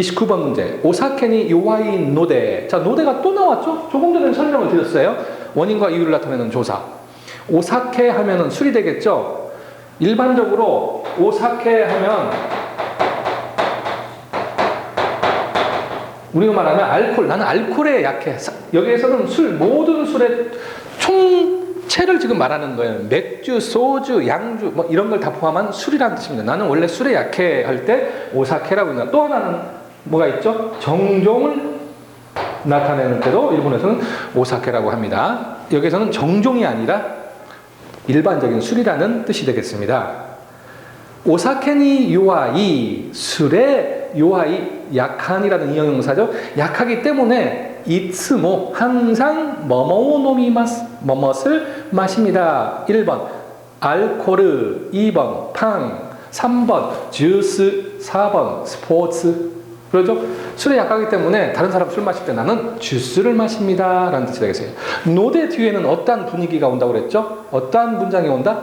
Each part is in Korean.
29번 문제. 오사케니 요와이 노데. 자, 노데가 또 나왔죠? 조금 전에 설명을 드렸어요. 원인과 이유를 나타내는 조사. 오사케 하면은 술이 되겠죠? 일반적으로 오사케 하면 우리가 말하면 알콜, 나는 알콜에 약해. 사- 여기에서는 술, 모든 술의 총체를 지금 말하는 거예요. 맥주, 소주, 양주, 뭐 이런 걸 다 포함한 술이라는 뜻입니다. 나는 원래 술에 약해 할 때 오사케라고 합니다. 또 하나는 뭐가 있죠? 정종을 나타내는 때도 일본에서는 오사케라고 합니다. 여기서는 정종이 아니라 일반적인 술이라는 뜻이 되겠습니다. 오사케니 요아이 술의 요아이 약한이라는 이형용사죠. 약하기 때문에 이츠모 항상 뭐뭐 노미마스 뭐뭇을 마십니다. 1번 알코르 2번 팡 3번 주스 4번 스포츠 그러죠? 술에 약하기 때문에 다른 사람 술 마실 때 나는 주스를 마십니다. 라는 뜻이 되겠어요. 노대 뒤에는 어떠한 분위기가 온다고 그랬죠? 어떠한 문장이 온다?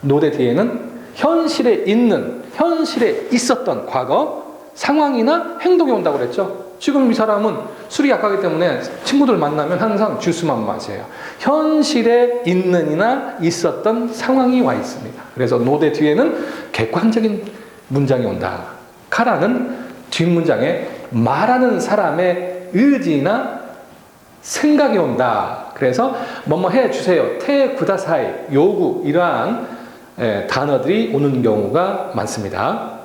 노대 뒤에는 현실에 있는, 현실에 있었던 과거, 상황이나 행동이 온다고 그랬죠? 지금 이 사람은 술이 약하기 때문에 친구들 만나면 항상 주스만 마셔요. 현실에 있는이나 있었던 상황이 와 있습니다. 그래서 노대 뒤에는 객관적인 문장이 온다. 카라는 뒷문장에 말하는 사람의 의지나 생각이 온다. 그래서 뭐뭐 해 주세요. 테 구다사이 요구 이러한 예, 단어들이 오는 경우가 많습니다.